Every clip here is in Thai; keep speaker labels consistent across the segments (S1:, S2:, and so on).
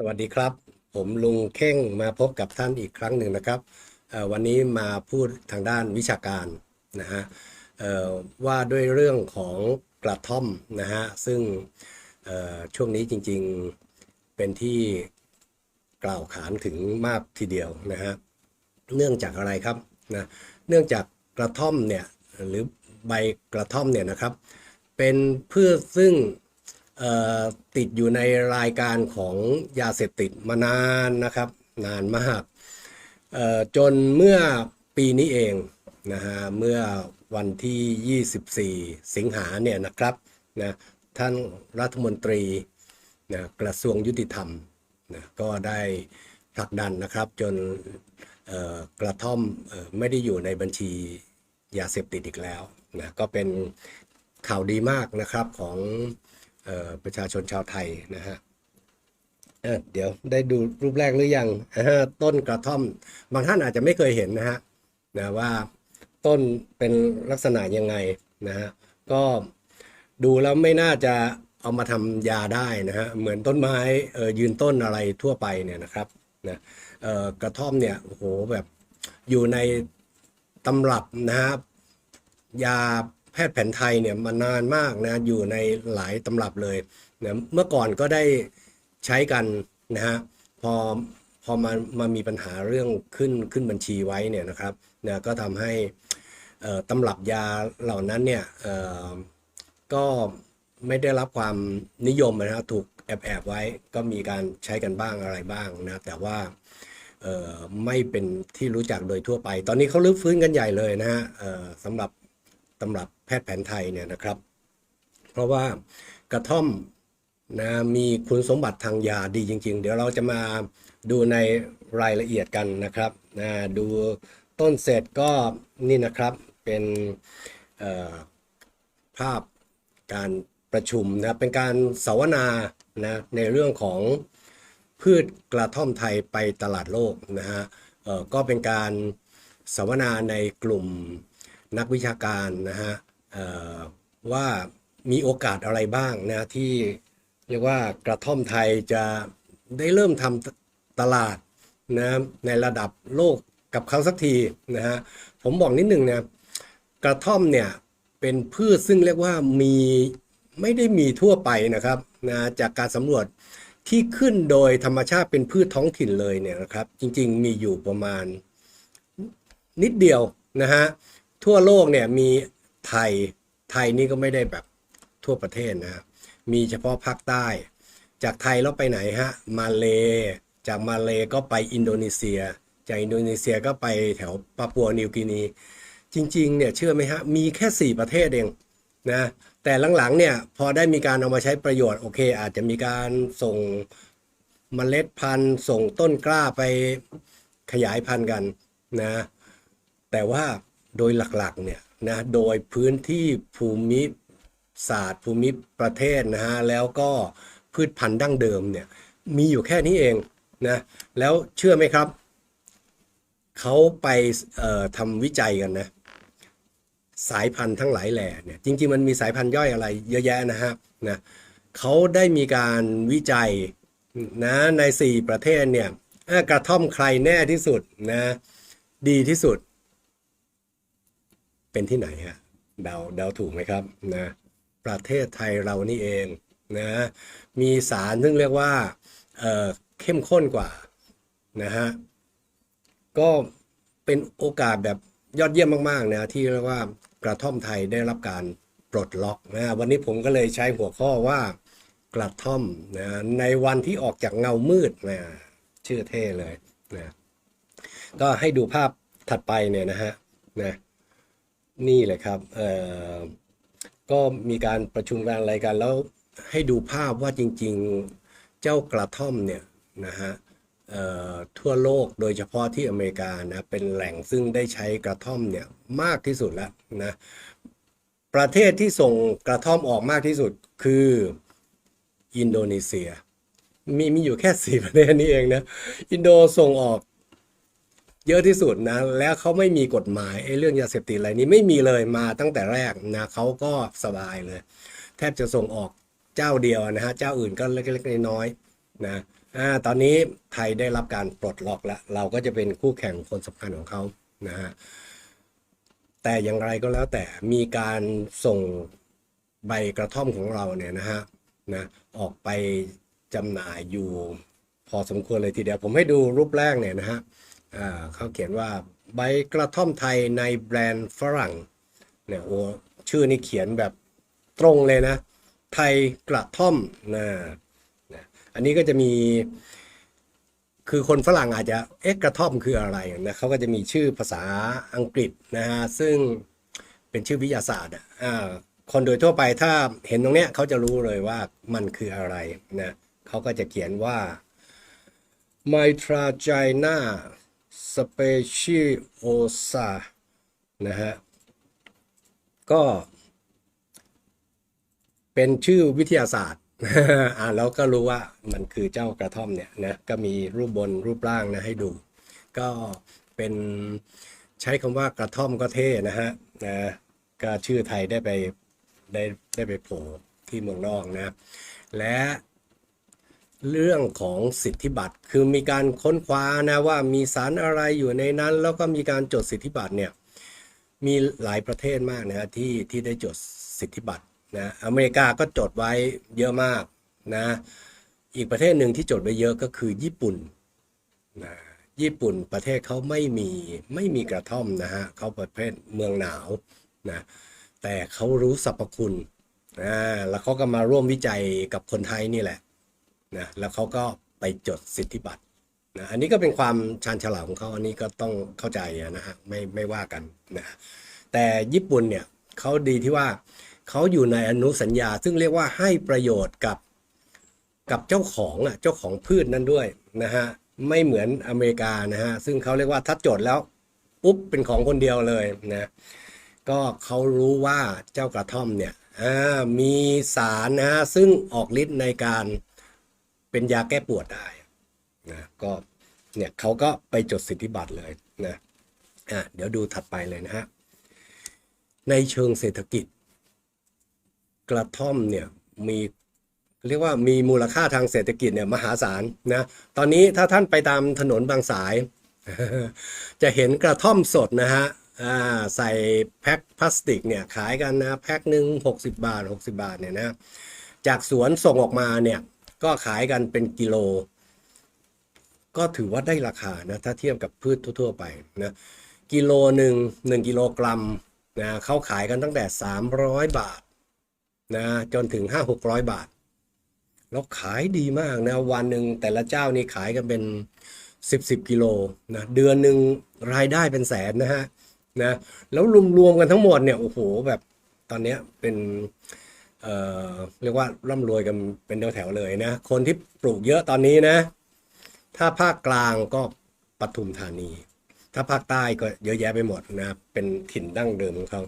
S1: สวัสดีครับ ผมลุงเข่งมาพบกับท่านอีกครั้งหนึ่งนะครับวันนี้มาพูดทางด้านวิชาการนะฮะว่าด้วยเรื่องของกระท่อมนะฮะซึ่งช่วงนี้จริงๆเป็นที่กล่าวขานถึงมากทีเดียวนะฮะเนื่องจากอะไรครับนะเนื่องจากกระท่อมเนี่ยหรือใบกระท่อมเนี่ยนะครับ เป็นพืชซึ่ง ติดอยู่ในรายการของยาเสพติดมานานนะครับ นานมากจนเมื่อปีนี้เองนะฮะเมื่อวันที่ 24 สิงหาเนี่ยนะครับนะท่านรัฐมนตรีนะกระทรวงยุติธรรมนะก็ได้ผลักดันนะครับ จนกระท่อมไม่ได้อยู่ในบัญชียาเสพติดอีกแล้วนะก็เป็นข่าวดีมากนะครับของ ประชาชนชาวไทยนะฮะเเดี๋ยวได้ดูรูปแรกหรือยังต้นกระท่อม บางท่านอาจจะไม่เคยเห็นนะฮะนะว่าต้นเป็นลักษณะยังไงนะฮะก็ดูแล้วไม่น่าจะเอามาทำยาได้นะฮะเหมือนต้นไม้ยืนต้นอะไรทั่วไปเนี่ยนะครับนะกระท่อมเนี่ยโหแบบอยู่ในตำรับนะฮะยา พทย์แผนไทยเนี่ยมานานมากนะอยู่ในหลายตำรับเลยนะเมื่อก่อนก็ได้ใช้กันนะฮะพอพอมามามีปัญหาเรื่องขึ้นขึ้นบัญชีไว้เนี่ยนะครับนะก็ทำให้ตำรับยาเหล่านั้นเนี่ยก็ไม่ได้รับความนิยมนะฮะถูกแอบแอบไว้ก็มีการใช้กันบ้างอะไรบ้างนะแต่ว่าไม่เป็นที่รู้จักโดยทั่วไป ตอนนี้เขาลื้อฟื้นกันใหญ่เลยนะฮะสำหรับ ตำรับแพทย์แผนไทยเนี่ยนะครับ เพราะว่ากระท่อมนะมีคุณสมบัติทางยาดีจริง ๆ เดี๋ยวเราจะมาดูในรายละเอียดกันนะครับนะดูต้นเสร็จก็นี่นะครับเป็นภาพการประชุมนะเป็นการเสวนานะในเรื่องของพืชกระท่อมไทยไปตลาดโลกนะฮะก็เป็นการสัมมนาในกลุ่ม นักวิชาการนะฮะว่ามีโอกาสอะไรบ้างนะที่เรียกว่ากระท่อมไทยจะได้เริ่มทำตลาดนะในระดับโลกกับเขาสักทีนะฮะผมบอกนิดหนึ่งนะกระท่อมเนี่ยเป็นพืชซึ่งเรียกว่ามีไม่ได้มีทั่วไปนะครับนะจากการสำรวจที่ขึ้นโดยธรรมชาติเป็นพืชท้องถิ่นเลยเนี่ยนะครับ จริงๆมีอยู่ประมาณนิดเดียวนะฮะ ทั่วโลกเนี่ยมีไทยไทยนี่ก็ไม่ได้แบบทั่วประเทศนะมีเฉพาะภาคใต้ จากไทยแล้วไปไหนฮะ มาเล จากมาเลก็ไปอินโดนีเซีย จากอินโดนีเซียก็ไปแถวปาปัวนิวกินี จริงๆเนี่ยเชื่อไหมฮะ มีแค่ 4 ประเทศเองนะแต่หลังๆเนี่ยพอได้มีการเอามาใช้ประโยชน์โอเค อาจจะมีการส่งเมล็ดพันธุ์ส่งต้นกล้าไปขยายพันธุ์กันนะแต่ว่า โดยหลักๆเนี่ยนะโดยพื้นที่ภูมิศาสตร์ภูมิประเทศนะฮะแล้วก็พืชพันธุ์ดั้งเดิมเนี่ยมีอยู่แค่นี้เองนะแล้วเชื่อไหมครับ เขาไปทำวิจัยกันนะสายพันธุ์ทั้งหลายแหล่เนี่ยจริงๆมันมีสายพันธุ์ย่อยอะไรเยอะแยะนะฮะนะเขาได้มีการวิจัยนะใน 4 ประเทศเนี่ยกระท่อมใครแน่ที่สุดนะดีที่สุด เป็นที่ไหนฮะเดาเดาถูกไหมครับนะประเทศไทยเรานี่เองนะมีสารซึ่งเรียกว่าเอ่อเข้มข้นกว่านะฮะก็เป็นโอกาสแบบยอดเยี่ยมมากๆนะที่เรียกว่ากระท่อมไทยได้รับการปลดล็อกนะวันนี้ผมก็เลยใช้หัวข้อว่ากระท่อมนะในวันที่ออกจากเงามืดนะชื่อเท่เลยนะก็ให้ดูภาพถัดไปเนี่ยนะฮะนะ นี่เลยครับเอ่อก็มีการประชุมการอะไรกัน แล้วให้ดูภาพว่าจริงๆเจ้ากระท่อมเนี่ยนะฮะเอ่อทั่วโลกโดยเฉพาะที่อเมริกานะเป็นแหล่งซึ่งได้ใช้กระท่อมเนี่ยมากที่สุดแล้วนะประเทศที่ส่งกระท่อมออกมากที่สุดคืออินโดนีเซีย มีมีอยู่แค่สี่ประเทศนี้เองนะอินโดส่งออก เยอะที่สุดนะ แล้วเขาไม่มีกฎหมายไอ้เรื่องยาเสพติดอะไรนี้ไม่มีเลยมาตั้งแต่แรกนะเขาก็สบายเลย แทบจะส่งออกเจ้าเดียวนะฮะเจ้าอื่นก็เล็กๆน้อยๆนะอ่าตอนนี้ไทยได้รับการปลดล็อกแล้วเราก็จะเป็นคู่แข่งคนสำคัญของเขานะฮะแต่อย่างไรก็แล้วแต่มีการส่งใบกระท่อมของเราเนี่ยนะฮะนะออกไปจำหน่ายอยู่พอสมควรเลยทีเดียว ผมให้ดูรูปแรกเนี่ยนะฮะ เขาเขียนว่าใบกระท่อมไทยในแบรนด์ฝรั่งเนี่ยโอ้ชื่อนี่เขียนแบบตรงเลยนะ ไทยกระท่อมนะอันนี้ก็จะมีคือคนฝรั่งอาจจะเอ๊ะกระท่อมคืออะไรนะเขาก็จะมีชื่อภาษาอังกฤษนะฮะซึ่งเป็นชื่อวิทยาศาสตร์อ่าคนโดยทั่วไปถ้าเห็นตรงเนี้ยเขาจะรู้เลยว่ามันคืออะไรนะเขาก็จะเขียนว่า Mitragina speciosa นะฮะ ก็เป็นชื่อวิทยาศาสตร์อ่านแล้วก็รู้ว่ามันคือเจ้ากระท่อมเนี่ยนะก็มีรูปบนรูปร่างนะให้ดู ก็เป็นใช้คำว่ากระท่อมก็เท่นะฮะนะก็ชื่อไทยได้ไปได้ได้ไปโผล่ที่เมืองนอกนะ และ เรื่องของสิทธิบัตรคือมีการค้นคว้านะว่ามีสารอะไรอยู่ในนั้น แล้วก็มีการจดสิทธิบัตรเนี่ยมีหลายประเทศมากนะที่ที่ได้จดสิทธิบัตรนะอเมริกาก็จดไว้เยอะมากนะอีกประเทศหนึ่งที่จดไว้เยอะก็คือญี่ปุ่นนะญี่ปุ่นประเทศเขาไม่มีไม่มีกระท่อมนะฮะเขาประเภทเมืองหนาวนะแต่เขารู้สรรพคุณนะแล้วเขาก็มาร่วมวิจัยกับคนไทยนี่แหละ นะแล้วเขาก็ไปจดสิทธิบัตรนะอันนี้ก็เป็นความชาญฉลาดของเขาอันนี้ก็ต้องเข้าใจนะฮะไม่ไม่ว่ากันนะแต่ญี่ปุ่นเนี่ยเขาดีที่ว่าเขาอยู่ในอนุสัญญา ซึ่งเรียกว่าให้ประโยชน์กับกับเจ้าของอะเจ้าของพืชนั้นด้วยนะฮะไม่เหมือนอเมริกานะฮะซึ่งเขาเรียกว่าถ้าจดแล้วปุ๊บเป็นของคนเดียวเลยนะก็เขารู้ว่าเจ้ากระท่อมเนี่ยอ่ามีสารนะฮะซึ่งออกฤทธิ์ในการ เป็นยาแก้ปวดได้นะก็เนี่ยเขาก็ไปจดสิทธิบัตรเลยนะอะเดี๋ยวดูถัดไปเลยนะฮะในเชิงเศรษฐกิจ กระท่อมเนี่ยมีเรียกว่ามีมูลค่าทางเศรษฐกิจเนี่ยมหาศาลนะตอนนี้ถ้าท่านไปตามถนนบางสาย จะเห็นกระท่อมสดนะฮะอ่าใส่แพ็คพลาสติกเนี่ยขายกันนะแพ็คหนึ่ง60 บาท 60 บาทเนี่ยนะจากสวนส่งออกมาเนี่ย ก็ขายกันเป็นกิโล ก็ถือว่าได้ราคานะถ้าเทียบกับพืชทั่ว ๆ ไปนะกิโลหนึ่งหนึ่งกิโลกรัมนะเขาขายกันตั้งแต่ 300 บาทนะจนถึง 5 600 บาท แล้วขายดีมากนะวันหนึ่งแต่ละเจ้านี่ขายกันเป็น10 10กิโลนะเดือนหนึ่งรายได้เป็นแสนนะฮะนะแล้วรวมๆกันทั้งหมดเนี่ยโอ้โหแบบตอนเนี้ยเป็น เอ่อเรียกว่าร่ำรวยกันเป็นแถวๆเลยนะ คนที่ปลูกเยอะตอนนี้นะ ถ้าภาคกลางก็ปทุมธานี ถ้าภาคใต้ก็เยอะแยะไปหมดนะเป็นถิ่นดั้งเดิมของเขา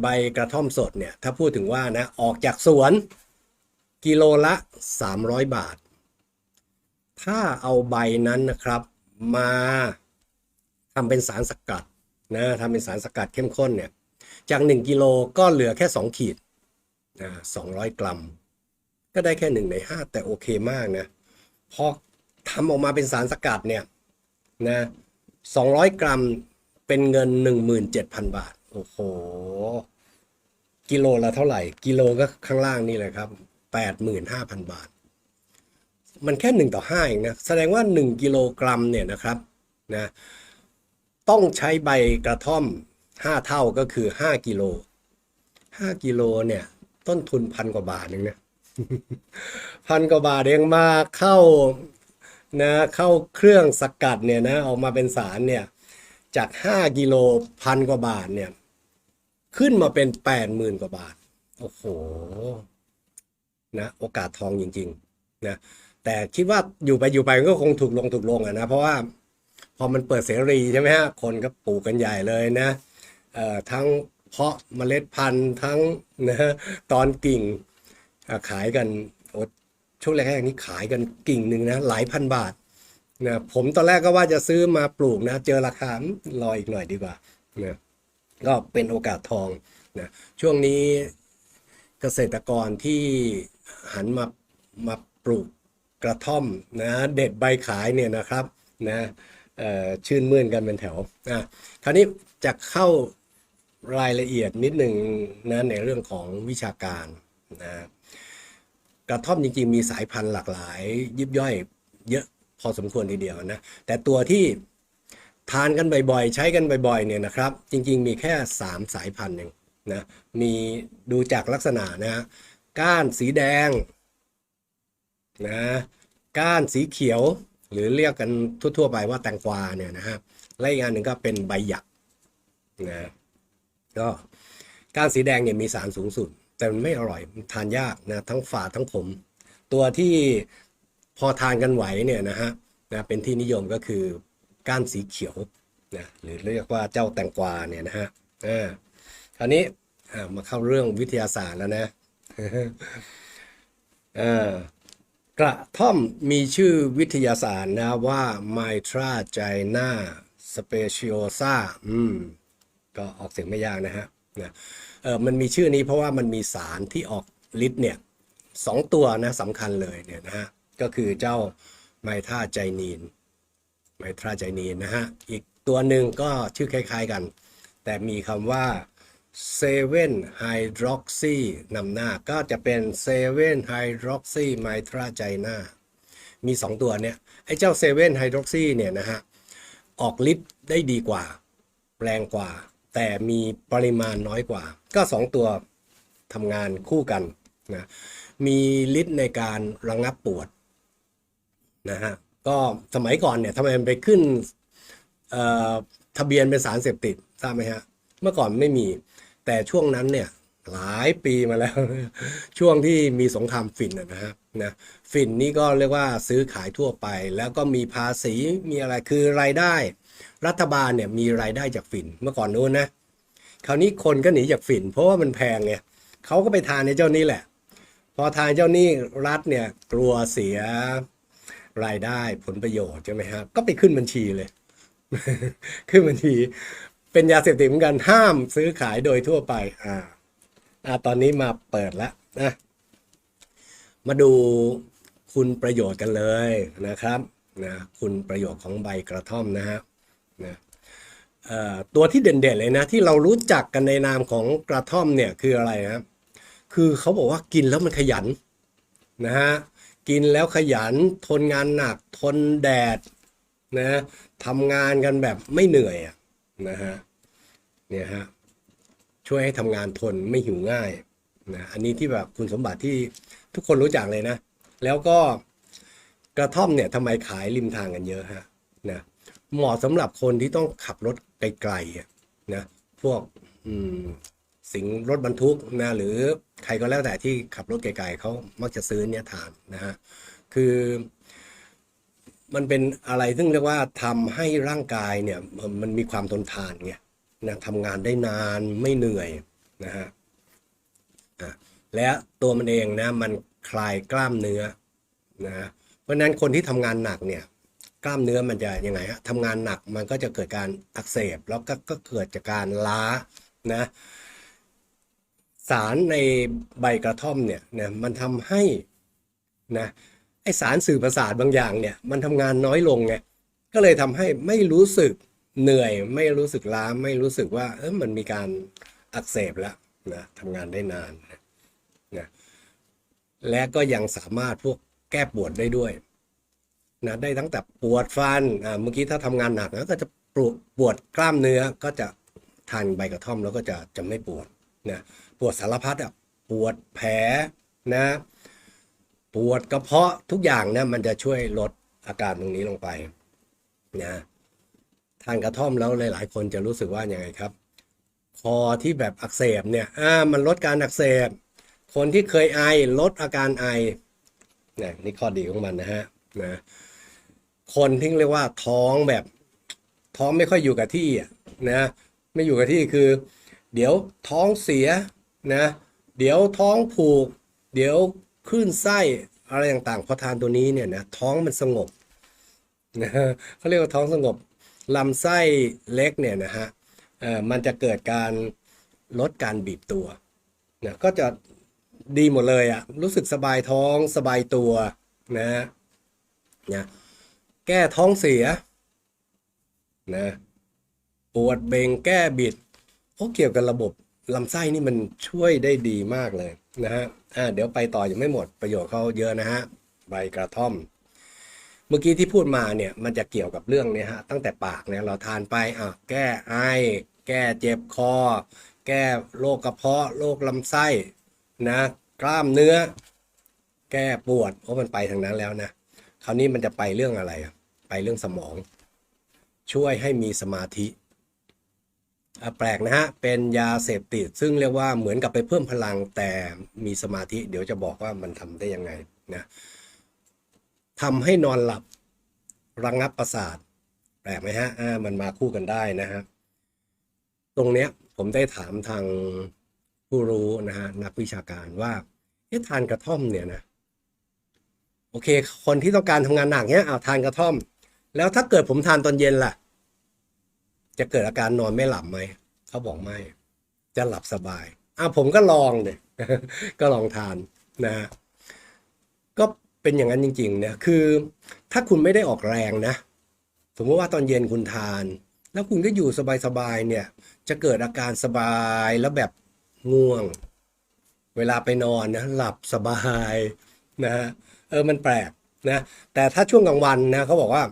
S1: ใบกระท่อมสดเนี่ย ถ้าพูดถึงว่านะออกจากสวนกิโลละ 300 บาท ถ้าเอาใบนั้นนะครับ มาทำเป็นสารสกัดนะทำเป็นสารสกัดเข้มข้นเนี่ย จาก 1 กิโลก็เหลือแค่ 2 ขีด นะสองร้อยกรัม ก็ได้แค่หนึ่งในห้าแต่โอเคมากนะพอทำออกมาเป็นสารสกัดเนี่ยนะสองร้อยกรัมเป็นเงินหนึ่งหมื่นเจ็ดพันบาท โอ้โห กิโลละเท่าไหร่ กิโลก็ข้างล่างนี่เลยครับแปดหมื่นห้าพันบาท มันแค่หนึ่งต่อห้าเองนะ แสดงว่าหนึ่งกิโลกรัมเนี่ยนะครับนะต้องใช้ใบกระท่อมห้าเท่าก็คือห้ากิโลห้ากิโลเนี่ย ต้นทุนพันกว่าบาทเองนะพันกว่าบาทเองมาเข้านะเข้าเครื่องสกัดเนี่ยนะออกมาเป็นสารเนี่ยจาก 5กิโลพันกว่าบาทเนี่ย ขึ้นมาเป็น 8 0,000 กว่าบาท โอ้โหนะโอกาสทองจริงๆนะแต่คิดว่าอยู่ไปอยู่ไปก็คงถูกลงถูกลงอะนะเพราะว่าพอมันเปิดเสรีใช่ไหมฮะคนก็ปลูกกันใหญ่เลยนะเอ่อทั้ง เพาะเมล็ดพันธุ์ทั้งนะตอนกิ่งขายกันช่วงแรกๆนี้ขายกันกิ่งหนึ่งนะหลายพันบาทนะผมตอนแรกก็ว่าจะซื้อมาปลูกนะ เจอราคารออีกหน่อยดีกว่านะก็เป็นโอกาสทองนะช่วงนี้เกษตรกรที่หันมามาปลูกกระท่อมนะเด็ดใบขายเนี่ยนะครับนะเอ่อชื่นมื่นกันเป็นแถวอะคราวนี้จะเข้า รายละเอียดนิดหนึ่งนะในเรื่องของวิชาการนะกระท่อมจริงๆ มีสายพันธุ์หลากหลาย ยิบย่อย เยอะพอสมควรทีเดียวนะ แต่ตัวที่ทานกันบ่อยๆ ใช้กันบ่อยๆเนี่ยนะครับ จริงๆ มีแค่ 3 สายพันธุ์เองนะมีดูจากลักษณะนะก้านสีแดงนะก้านสีเขียวหรือเรียกกันทั่วๆ ไปว่าแตงกวาเนี่ยนะฮะและอีกอันหนึ่งก็เป็นใบหยักนะ ก็ก้านสีแดงเนี่ยมีสารสูงสุด แต่มันไม่อร่อยมันทานยากนะทั้งฝาดทั้งขม ตัวที่พอทานกันไหวเนี่ยนะฮะนะเป็นที่นิยมก็คือก้านสีเขียวนะหรือเรียกว่าเจ้าแตงกวาเนี่ยนะฮะอ่าคราวนี้มาเข้าเรื่องวิทยาศาสตร์แล้วนะอ่ากระท่อมมีชื่อวิทยาศาสตร์นะว่า Mitra g y n a speciosa อืม ก็ออกเสียงไม่ยากนะฮะนะเออมันมีชื่อนี้เพราะว่ามันมีสารที่ออกฤทธิ์เนี่ยสองตัวนะสำคัญเลยเนี่ยนะฮะก็คือเจ้าไมทราไจนีนไมทราไจนีนนะฮะอีกตัวหนึ่งก็ชื่อคล้ายๆกัน แต่มีคำว่าเซเว่นไฮดรอกซีนำหน้าก็จะเป็นเซเว่นไฮดรอกซีไมทราไจนามี 2 ตัวเนี่ยไอ้เจ้าเซเว่นไฮดรอกซีเนี่ยนะฮะออกฤทธิ์ได้ดีกว่า แรงกว่า แต่มีปริมาณน้อยกว่า ก็ 2 ตัวทำงานคู่กันนะมีฤทธิ์ในการระงับปวดนะฮะก็สมัยก่อนเนี่ยทำไมมันไปขึ้นทะเบียนเป็นสารเสพติดทราบไหมฮะเมื่อก่อนไม่มี แต่ช่วงนั้นเนี่ยหลายปีมาแล้ว ช่วงที่มีสงครามฝิ่นนะนะฮะนะฝิ่นนี่ก็เรียกว่าซื้อขายทั่วไป แล้วก็มีภาษีมีอะไรคือรายได้ รัฐบาลเนี่ยมีรายได้จากฝิ่นเมื่อก่อนนู้นนะคราวนี้คนก็หนีจากฝิ่น เพราะว่ามันแพงไงเขาก็ไปทานในเจ้านี้แหละ พอทานเจ้านี้รัฐเนี่ยกลัวเสียรายได้ผลประโยชน์ใช่ไหมครับก็ไปขึ้นบัญชีเลย ขึ้นบัญชี เป็นยาเสพติดเหมือนกันห้ามซื้อขายโดยทั่วไปอ่าอ่าตอนนี้มาเปิดแล้วนะมาดูคุณประโยชน์กันเลยนะครับนะคุณประโยชน์ของใบกระท่อมนะฮะนะเอ่อ ตัวที่เด่นๆเลยนะ ที่เรารู้จักกันในนามของกระท่อมเนี่ยคืออะไรครับคือเขาบอกว่ากินแล้วมันขยันนะฮะกินแล้วขยันทนงานหนักทนแดดนะทำงานกันแบบไม่เหนื่อยนะฮะเนี่ยฮะช่วยให้ทำงานทนไม่หิวง่ายนะอันนี้ที่แบบคุณสมบัติที่ทุกคนรู้จักเลยนะ แล้วก็กระท่อมเนี่ยทำไมขายริมทางกันเยอะฮะ เหมาะสำหรับคนที่ต้องขับรถไกลๆนะพวกสิงรถบรรทุกนะหรือใครก็แล้วแต่ที่ขับรถไกลๆเขามักจะซื้อเนี่ยทานนะฮะคือ มันเป็นอะไรซึ่งเรียกว่าทำให้ร่างกายเนี่ยมันมีความทนทานไงนะทำงานได้นานไม่เหนื่อยนะฮะอะและตัวมันเองนะมันคลายกล้ามเนื้อนะเพราะนั้นคนที่ทำงานหนักเนี่ย กล้ามเนื้อมันจะยังไงฮะทำงานหนักมันก็จะเกิดการอักเสบ แล้วก็ก็เกิดจากการล้านะสารในใบกระท่อมเนี่ยนะมันทำให้นะไอสารสื่อประสาทบางอย่างเนี่ยมันทำงานน้อยลงไงก็เลยทำให้ไม่รู้สึกเหนื่อย ไม่รู้สึกล้าไม่รู้สึกว่าเออมันมีการอักเสบแล้วนะทำงานได้นานนะและก็ยังสามารถพวกแก้ปวดได้ด้วย นะได้ตั้งแต่ปวดฟันอ่าเมื่อกี้ถ้าทำงานหนักนะก็จะปวดปวดกล้ามเนื้อก็จะทานใบกระท่อมแล้วก็จะจะไม่ปวดนะปวดสารพัดอะปวดแผลนะปวดกระเพาะทุกอย่างเนี่ยมันจะช่วยลดอาการตรงนี้ลงไปนะทานกระท่อมแล้วหลาย ๆ คนจะรู้สึกว่าอย่างไงครับ คอที่แบบอักเสบเนี่ยอ่ามันลดการอักเสบ คนที่เคยไอลดอาการไอนี่ยนี่ข้อดีของมันนะฮะนะ คนที่เรียกว่าท้องแบบ ท้องไม่ค่อยอยู่กับที่นะไม่อยู่กับที่คือ เดี๋ยวท้องเสียนะเดี๋ยวท้องผูก เดี๋ยวคลื่นไส้อะไรต่างๆพอทานตัวนี้เนี่ยนะท้องมันสงบนะฮะเขาเรียกว่าท้องสงบลำไส้เล็กเนี่ยนะฮะเอ่อมันจะเกิดการลดการบีบตัวนะก็จะดีหมดเลยอะรู้สึกสบายท้องสบายตัวนะนะ แก้ท้องเสียนะปวดเบงแก้บิดเพราะเกี่ยวกับระบบลำไส้นี่มันช่วยได้ดีมากเลยนะฮะอ่าเดี๋ยวไปต่อยังไม่หมดประโยชน์เขาเยอะนะฮะใบกระท่อม เมื่อกี้ที่พูดมาเนี่ยมันจะเกี่ยวกับเรื่องเนี่ยฮะตั้งแต่ปากเนี่ยเราทานไปอะแก้ไอ แก้เจ็บคอ แก้โรคกระเพาะโรคลำไส้นะกล้ามเนื้อ แก้ปวดเพราะมันไปทางนั้นแล้วนะ คราวนี้มันจะไปเรื่องอะไร ไปเรื่องสมอง ช่วยให้มีสมาธิ แปลกนะฮะ เป็นยาเสพติด ซึ่งเรียกว่าเหมือนกับไปเพิ่มพลังแต่มีสมาธิ เดี๋ยวจะบอกว่ามันทำได้ยังไงนะทำให้นอนหลับระงงับประสาท แปลกไหมฮะอ่ามันมาคู่กันได้นะฮะ ตรงเนี้ยผมได้ถามทางผู้รู้นะฮะนักวิชาการว่าเอ๊ะทานกระท่อมเนี่ยนะ โอเค คนที่ต้องการทำงานหนักเนี้ยเอาทานกระท่อม แล้วถ้าเกิดผมทานตอนเย็นล่ะ จะเกิดอาการนอนไม่หลับไหมเขาบอกไม่ จะหลับสบายอะผมก็ลองเนี่ยก็ลองทานนะฮะก็เป็นอย่างนั้นจริงๆเนี่ยคือ ถ้าคุณไม่ได้ออกแรงนะ สมมติว่าตอนเย็นคุณทาน แล้วคุณก็อยู่สบายๆเนี่ย จะเกิดอาการสบายแล้วแบบง่วง เวลาไปนอนนะหลับสบายนะฮะ เออมันแปลกนะแต่ถ้าช่วงกลางวันนะเขาบอกว่า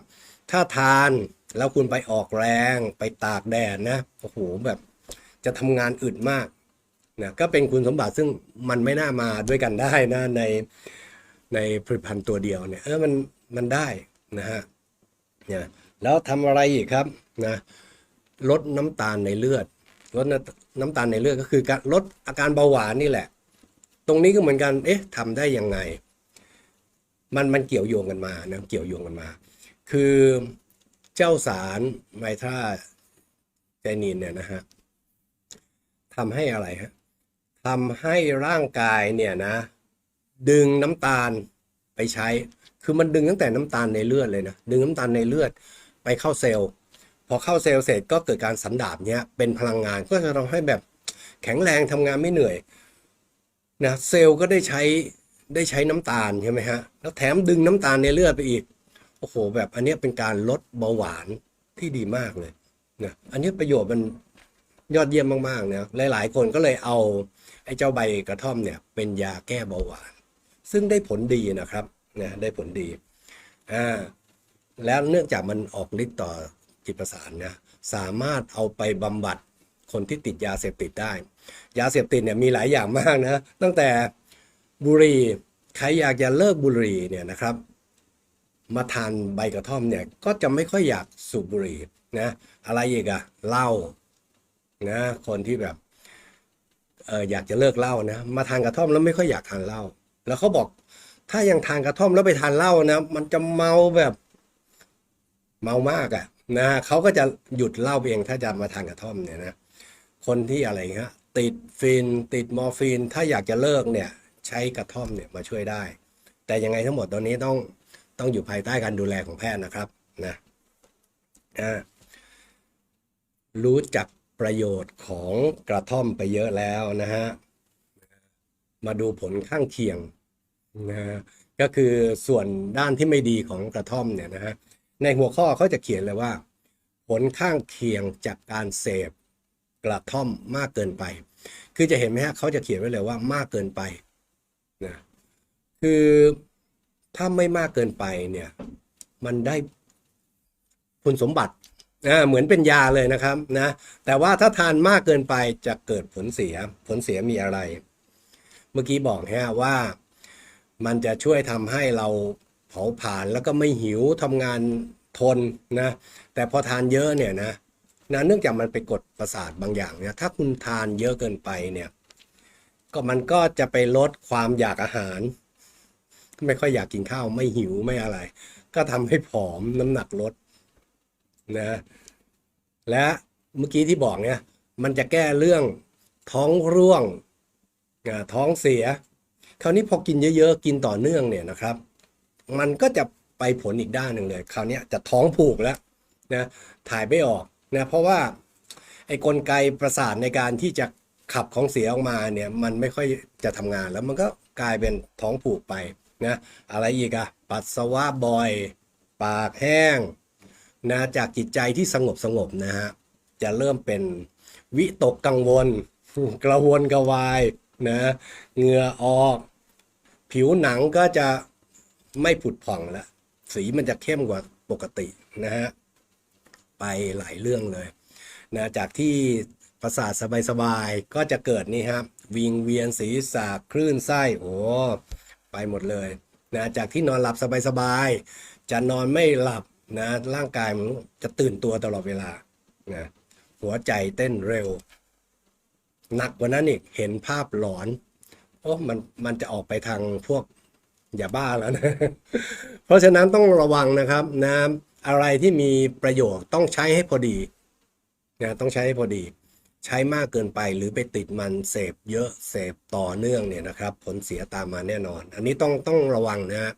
S1: ถ้าทานแล้วคุณไปออกแรงไปตากแดดนะโอ้โหแบบจะทำงานอึดมากนะก็เป็นคุณสมบัติซึ่งมันไม่น่ามาด้วยกันได้นะในในผลิตภัณฑ์ตัวเดียวเนี่ยเออมันมันได้นะฮะเนี่ยแล้วทำอะไรอีกครับนะลดน้ำตาลในเลือดลดน้ำตาลในเลือดก็คือการลดอาการเบาหวานนี่แหละ ตรงนี้ก็เหมือนกันเอ๊ะทำได้ยังไง มันมันเกี่ยวโยงกันมานะเกี่ยวโยงกันมา คือเจ้าสารไมทราไจนีนเนี่ยนะฮะทำให้อะไรฮะทำให้ร่างกายเนี่ยนะ ดึงน้ำตาลไปใช้ คือมันดึงตั้งแต่น้ำตาลในเลือดเลยนะ ดึงน้ำตาลในเลือดไปเข้าเซลล์ พอเข้าเซลล์เสร็จก็เกิดการสันดาบเนี้ยเป็นพลังงานก็จะทำให้แบบแข็งแรงทำงานไม่เหนื่อยนะเซลล์ก็ได้ใช้ ได้ใช้น้ำตาลใช่ไหมฮะ แล้วแถมดึงน้ำตาลในเลือดไปอีก โอ้โห แบบอันนี้เป็นการลดเบาหวานที่ดีมากเลยนะอันนี้ประโยชน์มันยอดเยี่ยมมากๆนะหลายๆ คนก็เลยเอาไอ้เจ้าใบกระท่อมเนี่ย เป็นยาแก้เบาหวาน ซึ่งได้ผลดีนะครับนะได้ผลดีอ่าแล้วเนื่องจากมันออกฤทธิ์ต่อจิตประสาทนะสามารถเอาไปบำบัดคนที่ติดยาเสพติดได้ ยาเสพติดเนี่ยมีหลายอย่างมากนะตั้งแต่ บุหรี่ใครอยากจะเลิกบุหรี่เนี่ยนะครับ มาทานใบกระท่อมเนี่ยก็จะไม่ค่อยอยากสูบบุหรี่นะอะไรอีกอะเหล้านะคนที่แบบเอออยากจะเลิกเหล้านะมาทานกระท่อมแล้วไม่ค่อยอยากทานเหล้าแล้วเขาบอก ถ้ายังทานกระท่อมแล้วไปทานเหล้านะมันจะเมาแบบเมามากอะ่ะนะเขาก็จะหยุดเหล้าเองถ้าจะมาทานกระท่อมเนี่ยนะคนที่อะไรฮะติดฟินติดมอร์ฟีนถ้าอยากจะเลิกเนี่ย ใช้กระท่อมเนี่ยมาช่วยได้ แต่ยังไงทั้งหมดตอนนี้ต้องต้องอยู่ภายใต้การดูแลของแพทย์นะครับนะรู้จักประโยชน์ของกระท่อมไปเยอะแล้วนะฮะมาดูผลข้างเคียงนะฮะก็คือส่วนด้านที่ไม่ดีของกระท่อมเนี่ยนะฮะในหัวข้อเขาจะเขียนเลยว่า ผลข้างเคียงจากการเสพกระท่อมมากเกินไป คือจะเห็นไหมฮะเขาจะเขียนไว้เลยว่ามากเกินไป นะคือถ้าไม่มากเกินไปเนี่ย มันได้คุณสมบัติอ่าเหมือนเป็นยาเลยนะครับนะแต่ว่าถ้าทานมากเกินไปจะเกิดผลเสีย ผลเสียมีอะไร เมื่อกี้บอกฮะว่ามันจะช่วยทำให้เราเผาผลาญแล้วก็ไม่หิวทำงานทนนะแต่พอทานเยอะเนี่ยนะนะเนื่องจากมันไปกดประสาทบางอย่างเนี่ยถ้าคุณทานเยอะเกินไปเนี่ย ก็มันก็จะไปลดความอยากอาหาร ไม่ค่อยอยากกินข้าวไม่หิวไม่อะไร ก็ทำให้ผอมน้ำหนักลดนะและเมื่อกี้ที่บอกเนี่ยมันจะแก้เรื่องท้องร่วงท้องเสีย คราวนี้พอกินเยอะๆ กินต่อเนื่องเนี่ยนะครับ มันก็จะไปผลอีกด้านหนึ่งเลย คราวนี้จะท้องผูกแล้วนะถ่ายไม่ออกนะเพราะว่าไอ้กลไกประสาทในการที่จะ ขับของเสียออกมาเนี่ยมันไม่ค่อยจะทำงานแล้วมันก็กลายเป็นท้องผูกไปนะอะไรอีกอะปัสสาวะบ่อย ปากแห้งนะจากจิตใจที่สงบสงบนะฮะจะเริ่มเป็นวิตกกังวล กระวนกระวายนะเหงื่อออก ผิวหนังก็จะไม่ผุดผ่องแล้วสีมันจะเข้มกว่าปกตินะฮะไปหลายเรื่องเลยนะจากที่ ประสาทสบายๆ ก็จะเกิดนี่ครับวิงเวียนศีรษะคลื่นไส้โอ้ไปหมดเลยนะจากที่นอนหลับสบายๆ จะนอนไม่หลับนะร่างกายมันจะตื่นตัวตลอดเวลานะหัวใจเต้นเร็ว หนักกว่านั้นอีกเห็นภาพหลอนโอ้มันมันจะออกไปทางพวกอย่าบ้าแล้วนะ เพราะฉะนั้นต้องระวังนะครับนะอะไรที่มีประโยชน์ต้องใช้ให้พอดีนะต้องใช้ให้พอดี ใช้มากเกินไปหรือไปติดมันเสพเยอะเสพต่อเนื่องเนี่ยนะครับ ผลเสียตามมาแน่นอน อันนี้ต้องต้องระวังนะฮะ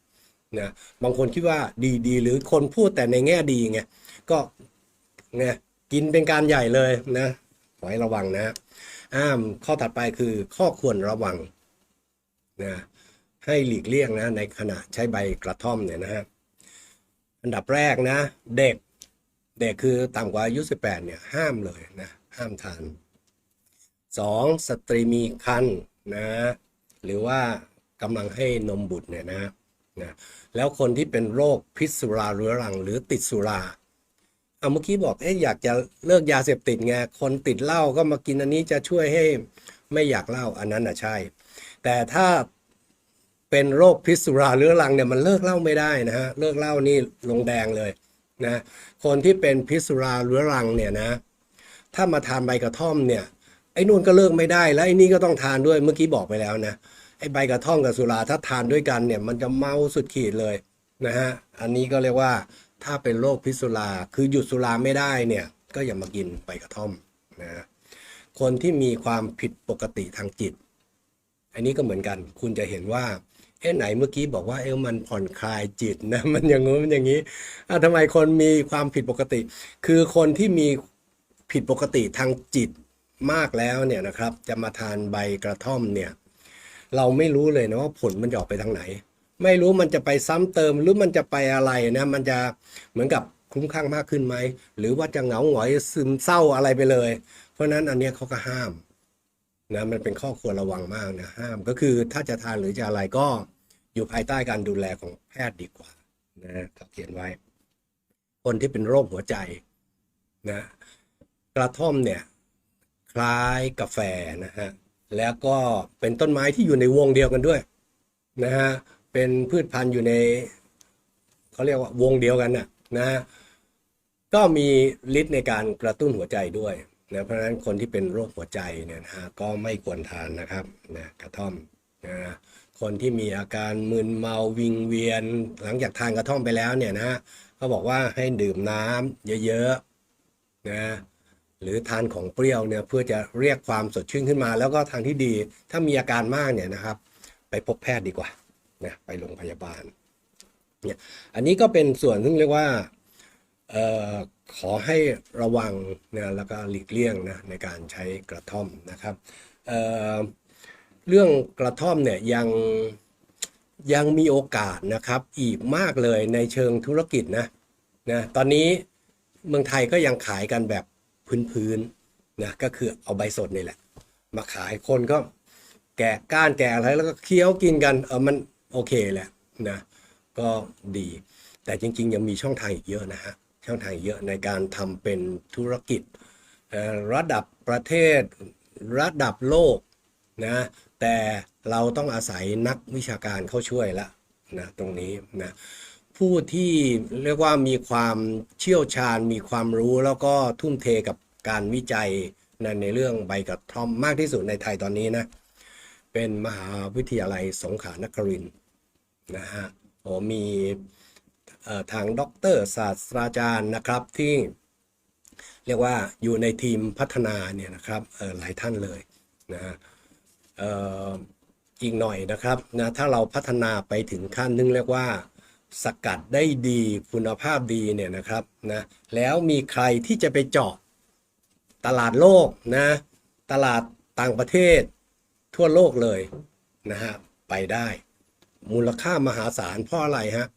S1: นะบางคนคิดว่าดีดีหรือคนพูดแต่ในแง่ดีไงก็ไงกินเป็นการใหญ่เลยนะขอให้ระวังนะอ้ามข้อถัดไปคือข้อควรระวังนะให้หลีกเลี่ยงนะในขณะใช้ใบกระท่อมเนี่ยนะฮะอันดับแรกนะ เด็กเด็กคือต่ำกว่าอายุ18เนี่ยห้ามเลยนะ ห้ามทานสองสตรีมีครรภ์นะหรือว่ากำลังให้นมบุตรเนี่ยนะนะแล้วคนที่เป็นโรคพิษสุราเรื้อรังหรือติดสุราเอาเมื่อกี้บอกเอ๊ะอยากจะเลิกยาเสพติดไงคนติดเหล้าก็มากินอันนี้จะช่วยให้ไม่อยากเหล้าอันนั้นอะใช่ แต่ถ้าเป็นโรคพิษสุราเรื้อรังเนี่ยมันเลิกเหล้าไม่ได้นะฮะเลิกเหล้านี่ลงแดงเลยนะคนที่เป็นพิษสุราเรื้อรังเนี่ยนะ ถ้ามาทานใบกระท่อมเนี่ยไอ้นู่นก็เลิกไม่ได้ แล้วไอ้นี่ก็ต้องทานด้วยเมื่อกี้บอกไปแล้วนะไอ้ใบกระท่อมกับสุราถ้าทานด้วยกันเนี่ยมันจะเมาสุดขีดเลยนะฮะอันนี้ก็เรียกว่าถ้าเป็นโรคพิษสุราคือหยุดสุราไม่ได้เนี่ยก็อย่ามากินใบกระท่อมนะคนที่มีความผิดปกติทางจิต อันนี้ก็เหมือนกัน คุณจะเห็นว่าเอ๊ะไหนเมื่อกี้บอกว่าเออมันผ่อนคลายจิตนะมันอย่างงู้นมันอย่างนี้อะทำไมคนมีความผิดปกติ คือคนที่มี ผิดปกติทางจิตมากแล้วเนี่ยนะครับ จะมาทานใบกระท่อมเนี่ย เราไม่รู้เลยนะว่าผลมันจะออกไปทางไหน ไม่รู้มันจะไปซ้ำเติมหรือมันจะไปอะไรนะมันจะเหมือนกับคลุ้มคลั่งมากขึ้นไหมหรือว่าจะเหงาหงอยซึมเศร้าอะไรไปเลย เพราะฉะนั้นอันนี้เขาก็ห้ามนะมันเป็นข้อควรระวังมากนะห้ามก็คือถ้าจะทานหรือจะอะไรก็อยู่ภายใต้การดูแลของแพทย์ดีกว่านะเขาเขียนไว้ คนที่เป็นโรคหัวใจนะ กระท่อมเนี่ยคล้ายกาแฟนะฮะแล้วก็เป็นต้นไม้ที่อยู่ในวงเดียวกันด้วยนะฮะเป็นพืชพันธุ์อยู่ในเขาเรียกว่าวงเดียวกันน่ะนะฮะก็มีฤทธิ์ในการกระตุ้นหัวใจด้วยนะเพราะฉะนั้นคนที่เป็นโรคหัวใจเนี่ยนะฮะก็ไม่ควรทานนะครับนะกระท่อมนะคนที่มีอาการมึนเมาวิงเวียน หลังจากทานกระท่อมไปแล้วเนี่ยนะฮะเขาบอกว่าให้ดื่มน้ำเยอะๆนะ หรือทานของเปรี้ยวเนี่ยเพื่อจะเรียกความสดชื่นขึ้นมา แล้วก็ทางที่ดีถ้ามีอาการมากเนี่ยนะครับ ไปพบแพทย์ดีกว่านะไปโรงพยาบาลเนี่ยอันนี้ก็เป็นส่วนซึ่งเรียกว่าเอ่อขอให้ระวังนะแล้วก็หลีกเลี่ยงนะในการใช้กระท่อมนะครับเอ่อเรื่องกระท่อมเนี่ยยังยังมีโอกาสนะครับ อีกมากเลยในเชิงธุรกิจนะนะตอนนี้เมืองไทยก็ยังขายกันแบบ พื้นๆนะก็คือเอาใบสดนี่แหละ มาขายคนก็แกะก้านแกะอะไรแล้วก็เคี้ยวกินกันเออมันโอเคแหละนะก็ดี แต่จริง ๆ ยังมีช่องทางอีกเยอะนะฮะช่องทางอีกเยอะในการทำเป็นธุรกิจระดับประเทศระดับโลกนะแต่เราต้องอาศัยนักวิชาการเข้าช่วยละนะตรงนี้นะ ผู้ที่เรียกว่ามีความเชี่ยวชาญ มีความรู้แล้วก็ทุ่มเทกับการวิจัยในในเรื่องใบกระท่อมมากที่สุดในไทยตอนนี้นะ เป็นมหาวิทยาลัยสงขลานครินทร์นะฮะโอ้มีทางด็อกเตอร์ศาสตราจารย์นะครับที่เรียกว่าอยู่ในทีมพัฒนาเนี่ยนะครับหลายท่านเลยนะฮะอ,อ,อีกหน่อยนะครับนะถ้าเราพัฒนาไปถึงขั้นนึงเรียกว่า สกัดได้ดีคุณภาพดีเนี่ยนะครับนะแล้วมีใครที่จะไปเจาะตลาดโลกนะตลาดต่างประเทศทั่วโลกเลยนะฮะไปได้ มูลค่ามหาศาลเพราะอะไรฮะ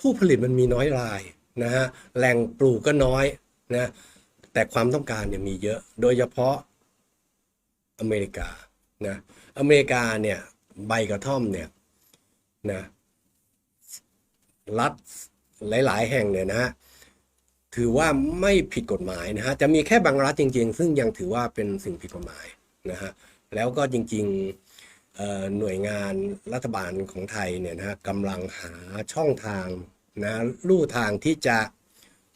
S1: ผู้ผลิตมันมีน้อยรายนะฮะแหล่งปลูกก็น้อยนะแต่ความต้องการเนี่ยมีเยอะโดยเฉพาะอเมริกานะอเมริกาเนี่ยใบกระท่อมเนี่ยนะ รัฐหลาย ๆ แห่งเนี่ยนะฮะถือว่าไม่ผิดกฎหมายนะฮะจะมีแค่บางรัฐจริง ๆ ซึ่งยังถือว่าเป็นสิ่งผิดกฎหมายนะฮะแล้วก็จริงๆหน่วยงานรัฐบาลของไทยเนี่ยนะฮะกำลังหาช่องทางนะลู่ทางที่จะ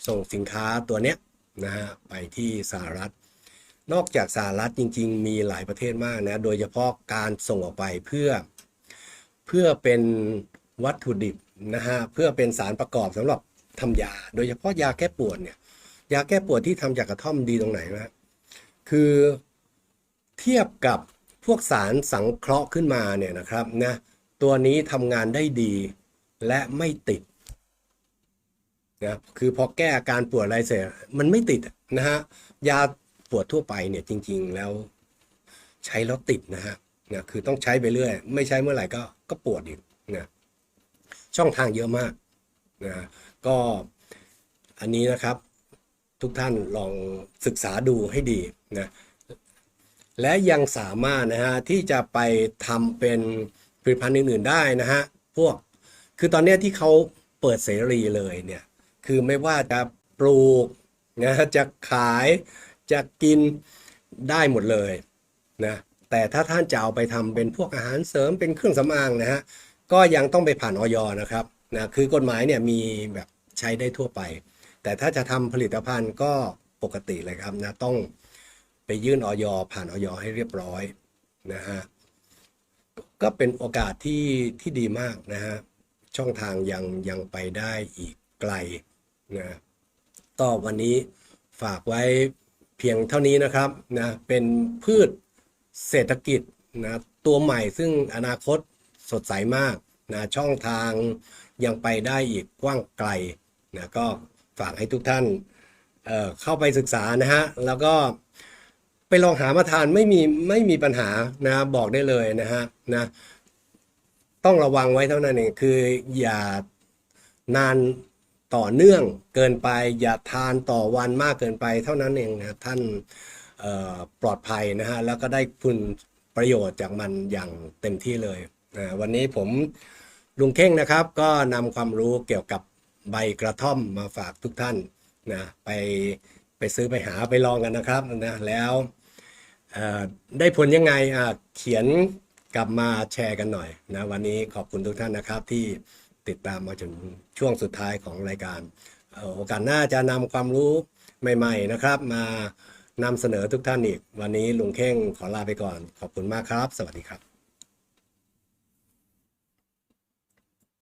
S1: ส่งสินค้าตัวเนี้ยนะฮะไปที่สหรัฐ นอกจากสหรัฐจริง ๆ มีหลายประเทศมากนะโดยเฉพาะการส่งออกไปเพื่อเพื่อเป็นวัตถุดิบ นะฮะเพื่อเป็นสารประกอบสำหรับทำยา โดยเฉพาะยาแก้ปวดเนี่ย ยาแก้ปวดที่ทำจากกระท่อมดีตรงไหนนะคือเทียบกับพวกสารสังเคราะห์ขึ้นมาเนี่ยนะครับนะตัวนี้ทำงานได้ดีและไม่ติดนะคือพอแก้อาการปวดอะไรเสร็จมันไม่ติดนะฮะยาปวดทั่วไปเนี่ยจริง ๆ แล้วใช้แล้วติดนะฮะนะคือต้องใช้ไปเรื่อย ไม่ใช้เมื่อไหร่ก็ก็ปวดอีกนะ ช่องทางเยอะมากนะก็อันนี้นะครับทุกท่านลองศึกษาดูให้ดีนะและยังสามารถนะฮะที่จะไปทำเป็นผลิตภัณฑ์อื่นๆได้นะฮะพวกคือตอนนี้ที่เขาเปิดเสรีเลยเนี่ยคือไม่ว่าจะปลูกนะจะขายจะกินได้หมดเลยนะแต่ถ้าท่านจะเอาไปทำเป็นพวกอาหารเสริมเป็นเครื่องสำอางนะฮะ ก็ยังต้องไปผ่านออยนะครับนะคือกฎหมายเนี่ยมีแบบใช้ได้ทั่วไป แต่ถ้าจะทำผลิตภัณฑ์ก็ปกติเลยครับนะต้องไปยื่นออยผ่านออยให้เรียบร้อยนะฮะก็เป็นโอกาสที่ที่ดีมากนะฮะช่องทางยังยังไปได้อีกไกลนะก็วันนี้ฝากไว้เพียงเท่านี้นะครับนะเป็นพืชเศรษฐกิจนะตัวใหม่ซึ่งอนาคต สดใสมากนะช่องทางยังไปได้อีกกว้างไกลนะก็ฝากให้ทุกท่านเเข้าไปศึกษานะฮะแล้วก็ไปลองหามาทานไม่มีไม่มีปัญหานะบอกได้เลยนะฮะนะต้องระวังไว้เท่านั้นเองคืออย่านานต่อเนื่องเกินไป อย่าทานต่อวันมากเกินไปเท่านั้นเองนะท่านปลอดภัยนะฮะแล้วก็ได้คุณประโยชน์จากมันอย่างเต็มที่เลย วันนี้ผมลุงเข่งนะครับ ก็นำความรู้เกี่ยวกับใบกระท่อมมาฝากทุกท่านนะไปไปซื้อไปหาไปลองกันนะครับนะแล้วได้ผลยังไงอะเขียนกลับมาแชร์กันหน่อยนะวันนี้ขอบคุณทุกท่านนะครับที่ติดตามมาจนช่วงสุดท้ายของรายการโอกาสหน้าจะนำความรู้ใหม่ ๆนะครับ มานำเสนอทุกท่านอีก วันนี้ลุงเข่งขอลาไปก่อน ขอบคุณมากครับ สวัสดีครับ